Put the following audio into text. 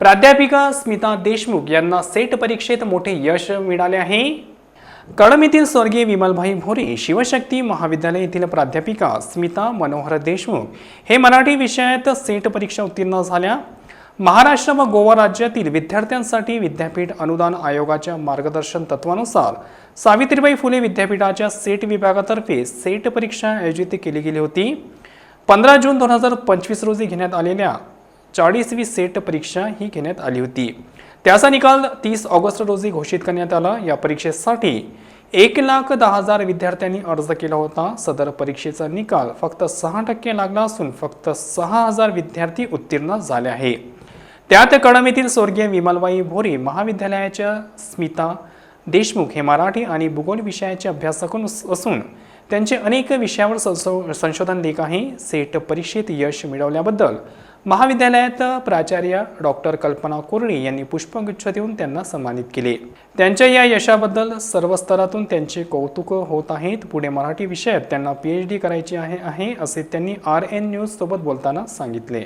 प्राध्यापिका स्मिता देशमुख यांना सेट परीक्षेत मोठे यश मिळाले आहे. कळम येथील स्वर्गीय विमलभाई भोरे शिवशक्ती महाविद्यालय येथील प्राध्यापिका स्मिता मनोहर देशमुख हे मराठी विषयात सेट परीक्षा उत्तीर्ण झाल्या. महाराष्ट्र व गोवा राज्यातील विद्यार्थ्यांसाठी विद्यापीठ अनुदान आयोगाच्या मार्गदर्शन तत्वानुसार सावित्रीबाई फुले विद्यापीठाच्या सेट विभागातर्फे सेट परीक्षा आयोजित केली गेली होती. पंधरा जून दोन हजार पंचवीस रोजी घेण्यात आलेल्या चाळीसवी सेट परीक्षा ही घेण्यात आली होती. त्याचा निकाल तीस ऑगस्ट रोजी घोषित करण्यात आला. या परीक्षेसाठी एक लाख दहा हजार विद्यार्थ्यांनी अर्ज केला होता. सदर परीक्षेचा निकाल फक्त सहा टक्के लागला असून फक्त सहा हजार विद्यार्थी उत्तीर्ण झाले आहे. त्यात कळम येथील स्वर्गीय विमलबाई भोरे महाविद्यालयाच्या स्मिता देशमुख हे मराठी आणि भूगोल विषयाचे अभ्यासक असून त्यांचे अनेक विषयावर संशोधन लेख आहे. सेट परीक्षेत यश मिळवल्याबद्दल महाविद्यालयात प्राचार्य डॉक्टर कल्पना कुर्णी यांनी पुष्पगुच्छ देऊन त्यांना सन्मानित केले. त्यांच्या या यशाबद्दल सर्व स्तरातून त्यांचे कौतुक होत आहेत. पुढे मराठी विषयात त्यांना पी एच डी करायची आहे आहे असे त्यांनी आर एन न्यूज सोबत बोलताना सांगितले.